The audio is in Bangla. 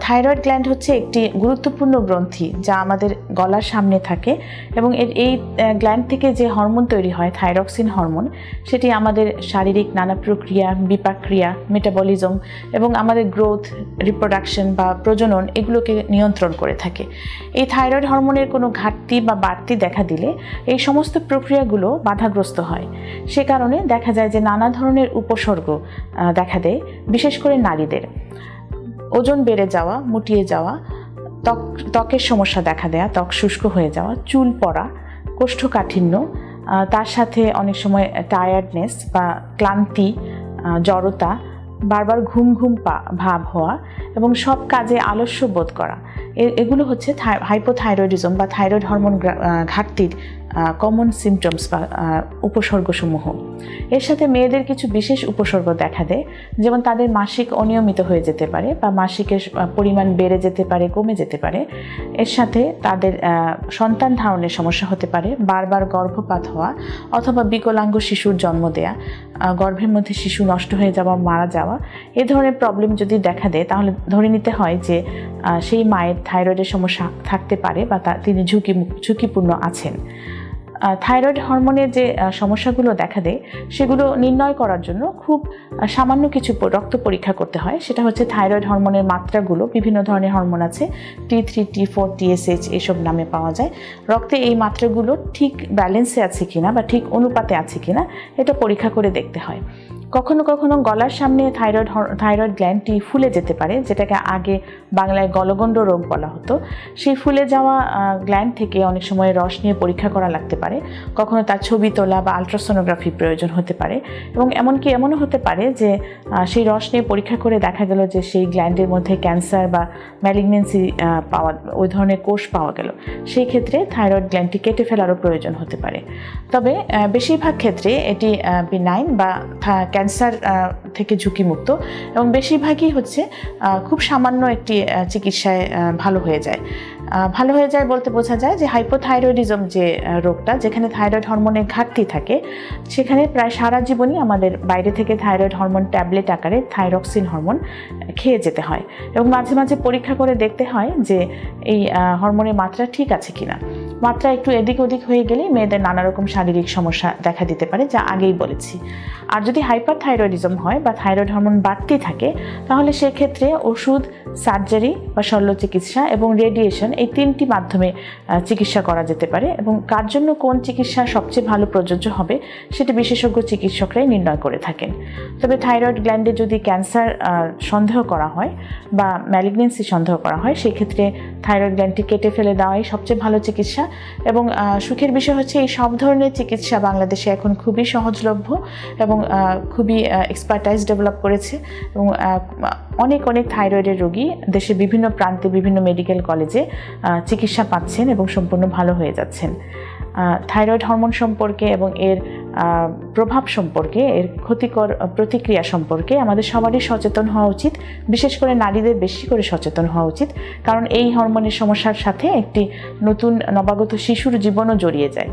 থাইরয়েড গ্ল্যান্ড হচ্ছে একটি গুরুত্বপূর্ণ গ্রন্থি যা আমাদের গলার সামনে থাকে এবং এর এই গ্ল্যান্ড থেকে যে হরমোন তৈরি হয় থাইরক্সিন হরমোন সেটি আমাদের শারীরিক নানা প্রক্রিয়া, বিপাক্রিয়া মেটাবলিজম এবং আমাদের গ্রোথ রিপ্রোডাকশন বা প্রজনন এগুলোকে নিয়ন্ত্রণ করে থাকে। এই থাইরয়েড হরমোনের কোনো ঘাটতি বা বাড়তি দেখা দিলে এই সমস্ত প্রক্রিয়াগুলো বাধাগ্রস্ত হয়। সে কারণে দেখা যায় যে নানা ধরনের উপসর্গ দেখা দেয়, বিশেষ করে নারীদের। ওজন বেড়ে যাওয়া, মুটিয়ে যাওয়া, ত্বক, ত্বকের সমস্যা দেখা দেয়া, ত্বক শুষ্ক হয়ে যাওয়া, চুল পড়া, কোষ্ঠকাঠিন্য তার সাথে অনেক সময় টায়ার্ডনেস বা ক্লান্তি জড়তা, বারবার ঘুম ঘুম ভাব হওয়া এবং সব কাজে আলস্য বোধ করা। এগুলো হচ্ছে হাইপোথাইরয়েডিজম বা থাইরয়েড হরমোন ঘাটতির কমন সিমটমস বা উপসর্গসমূহ। এর সাথে মেয়েদের কিছু বিশেষ উপসর্গ দেখা দেয়, যেমন তাদের মাসিক অনিয়মিত হয়ে যেতে পারে বা মাসিকের পরিমাণ বেড়ে যেতে পারে, কমে যেতে পারে। এর সাথে তাদের সন্তান ধারণের সমস্যা হতে পারে, বারবার গর্ভপাত হওয়া অথবা বিকলাঙ্গ শিশুর জন্ম দেয়া গর্ভের মধ্যে শিশু নষ্ট হয়ে যাওয়া, মারা যাওয়া, এ ধরনের প্রবলেম যদি দেখা দেয়, তাহলে ধরে নিতে হয় যে সেই মায়ের থাইরয়েডের সমস্যা থাকতে পারে বা তা তিনি ঝুঁকি ঝুঁকিপূর্ণ আছেন। থাইরয়েড হরমোনের যে সমস্যাগুলো দেখা দেয়, সেগুলো নির্ণয় করার জন্য খুব সামান্য কিছু রক্ত পরীক্ষা করতে হয়। সেটা হচ্ছে থাইরয়েড হরমোনের মাত্রাগুলো, বিভিন্ন ধরনের হরমোন আছে T three T four TSH এসব নামে পাওয়া যায়। রক্তে এই মাত্রাগুলো ঠিক ব্যালেন্সে আছে কিনা বা ঠিক অনুপাতে আছে কিনা, এটা পরীক্ষা করে দেখতে হয়। কখনো কখনো গলার সামনে থাইরয়েড থাইরয়েড গ্ল্যান্ডটি ফুলে যেতে পারে, যেটাকে আগে বাংলায় গলগণ্ড রোগ বলা হতো। সেই ফুলে যাওয়া গ্ল্যান্ড থেকে অনেক সময় রস নিয়ে পরীক্ষা করা লাগতে পারে। কখনো তার ছবি তোলা বা আলট্রাসোনোগ্রাফি প্রয়োজন হতে পারে। এবং এমনকি এমনও হতে পারে যে সেই রস নিয়ে পরীক্ষা করে দেখা গেল যে, সেই গ্ল্যান্ডের মধ্যে ক্যান্সার বা ম্যালিগনেন্সি পাওয়া, ওই ধরনের কোষ পাওয়া গেল। সেই ক্ষেত্রে থাইরয়েড গ্ল্যান্ডটি কেটে ফেলারও প্রয়োজন হতে পারে। তবে বেশিরভাগ ক্ষেত্রে এটি বিনাইন বা ক্যান্সার থেকে ঝুঁকিমুক্ত এবং বেশিরভাগই হচ্ছে খুব সামান্য একটি চিকিৎসায় ভালো হয়ে যায়। ভালো হয়ে যায় বলতে বোঝা যায় যে হাইপোথাইরয়েডিজম যে রোগটা, যেখানে থাইরয়েড হরমোনের ঘাটতি থাকে, সেখানে প্রায় সারা জীবনই আমাদের বাইরে থেকে থাইরয়েড হরমোন ট্যাবলেট আকারে থাইরক্সিন হরমোন খেয়ে যেতে হয়। এবং মাঝে মাঝে পরীক্ষা করে দেখতে হয় যে এই হরমোনের মাত্রা ঠিক আছে কিনা। মাত্রা একটু এদিক ওদিক হয়ে গেলেই মেয়েদের নানা রকম শারীরিক সমস্যা দেখা দিতে পারে, যা আগেই বলেছি। আর যদি হাইপার থাইরয়েডিজম হয় বা থাইরয়েড হরমোন বাড়তি থাকে, তাহলে সেক্ষেত্রে ওষুধ সার্জারি বা শল্য চিকিৎসা এবং রেডিয়েশন এই তিনটি মাধ্যমে চিকিৎসা করা যেতে পারে এবং কার জন্য কোন চিকিৎসা সবচেয়ে ভালো প্রযোজ্য হবে সেটি বিশেষজ্ঞ চিকিৎসকরাই নির্ণয় করে থাকেন। তবে থাইরয়েড গ্ল্যান্ডে যদি ক্যান্সার সন্দেহ করা হয় বা ম্যালিগনেন্সি সন্দেহ করা হয়, সেক্ষেত্রে থাইরয়েড গ্ল্যান্ডটি কেটে ফেলে দেওয়াই সবচেয়ে ভালো চিকিৎসা এবং সুখের বিষয় হচ্ছে এই সব ধরনের চিকিৎসা বাংলাদেশে এখন খুবই সহজলভ্য এবং খুবই এক্সপার্টাইজ ডেভেলপ করেছে এবং অনেক অনেক থাইরয়েডের রোগী দেশের বিভিন্ন প্রান্তে বিভিন্ন মেডিকেল কলেজে চিকিৎসা পাচ্ছেন এবং সম্পূর্ণ ভালো হয়ে যাচ্ছেন। থাইরয়েড হরমোন সম্পর্কে এবং এর প্রভাব সম্পর্কে, এর ক্ষতিকর প্রতিক্রিয়া সম্পর্কে আমাদের সবারই সচেতন হওয়া উচিত। বিশেষ করে নারীদের বেশি করে সচেতন হওয়া উচিত। কারণ এই হরমোনের সমস্যার সাথে একটি নতুন নবাগত শিশুর জীবনও জড়িয়ে যায়।